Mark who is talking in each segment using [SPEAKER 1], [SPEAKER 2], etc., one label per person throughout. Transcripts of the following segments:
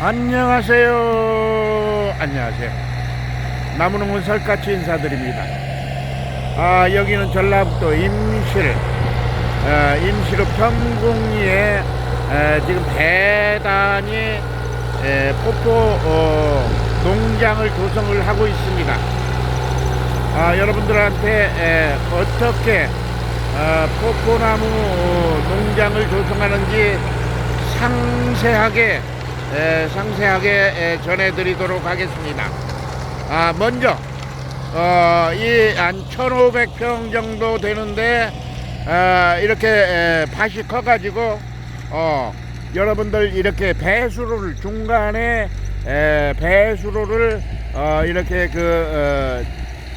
[SPEAKER 1] 안녕하세요. 안녕하세요. 나무농은 설까치 인사드립니다. 아, 여기는 전라북도 임실, 어, 임실읍 평궁리에 에, 지금 대단히 에, 포포 어, 농장을 조성을 하고 있습니다. 아, 여러분들한테 에, 어떻게 어, 포포나무 어, 농장을 조성하는지 상세하게 에, 상세하게 에, 전해드리도록 하겠습니다. 아, 먼저 어, 이한 1,500평 정도 되는데 어, 이렇게 에, 밭이 커가지고 어, 여러분들 이렇게 배수로를 중간에 에, 배수로를 어, 이렇게 그 어,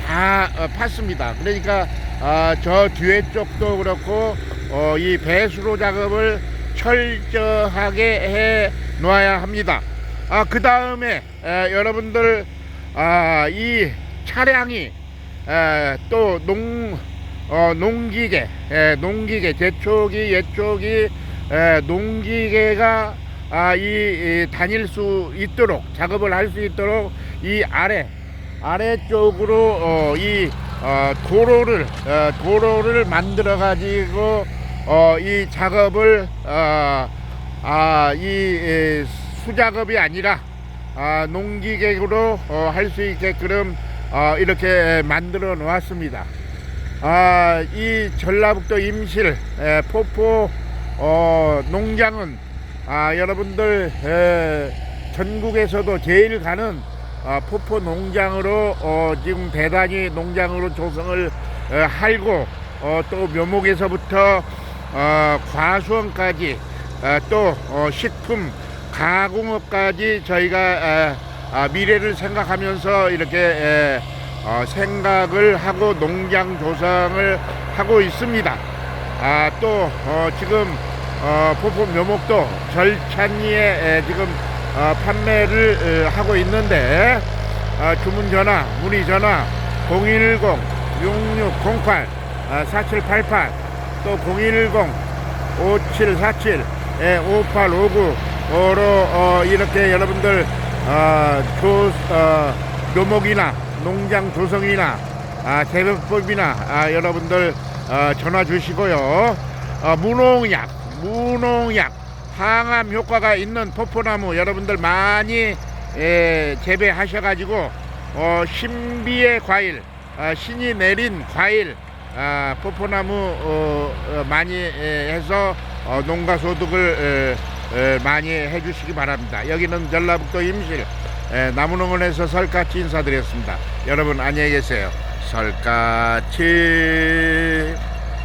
[SPEAKER 1] 다 어, 팠습니다. 그러니까 어, 저 뒤에 쪽도 그렇고 어, 이 배수로 작업을 철저하게 해 놓아야 합니다. 아, 그 다음에 여러분들 아, 이 차량이 에, 또 농, 어, 농기계, 에, 농기계, 제초기, 예초기, 에, 농기계가 아, 이, 이 다닐 수 있도록 작업을 할 수 있도록 이 아래 아래쪽으로 어, 이 어, 도로를 어, 도로를 만들어 가지고 어, 이 작업을 어, 아, 이 에, 수작업이 아니라 아, 농기계로 어, 할수 있게끔 어, 이렇게 만들어 놓았습니다. 아, 이 전라북도 임실 에, 포포 어, 농장은 아, 여러분들 에, 전국에서도 제일 가는 아, 포포 농장으로 어, 지금 대단히 농장으로 조성을 어, 하고 어, 또 묘목에서부터 어, 과수원까지 어, 또 어, 식품 가공업까지 저희가 에, 아, 미래를 생각하면서 이렇게 에, 어, 생각을 하고 농장 조성을 하고 있습니다. 아, 또 어, 지금 어, 포포 묘목도 절찬리에 에, 지금 어, 판매를 에, 하고 있는데 어, 주문 전화, 문의 전화 010 6608 아, 4788 또 010 5747 예, 5859 어로 어, 이렇게 여러분들 어, 조, 어, 묘목이나 농장 조성이나 아, 재배법이나 아, 여러분들 어, 전화 주시고요. 어, 무농약, 무농약 항암 효과가 있는 포포나무 여러분들 많이 예, 재배하셔가지고 어, 신비의 과일, 아, 신이 내린 과일 아, 포포나무 어, 어, 많이 에, 해서 어, 농가 소득을 많이 해주시기 바랍니다. 여기는 전라북도 임실 에, 나무농원에서 설까치 인사드렸습니다. 여러분 안녕히 계세요. 설까치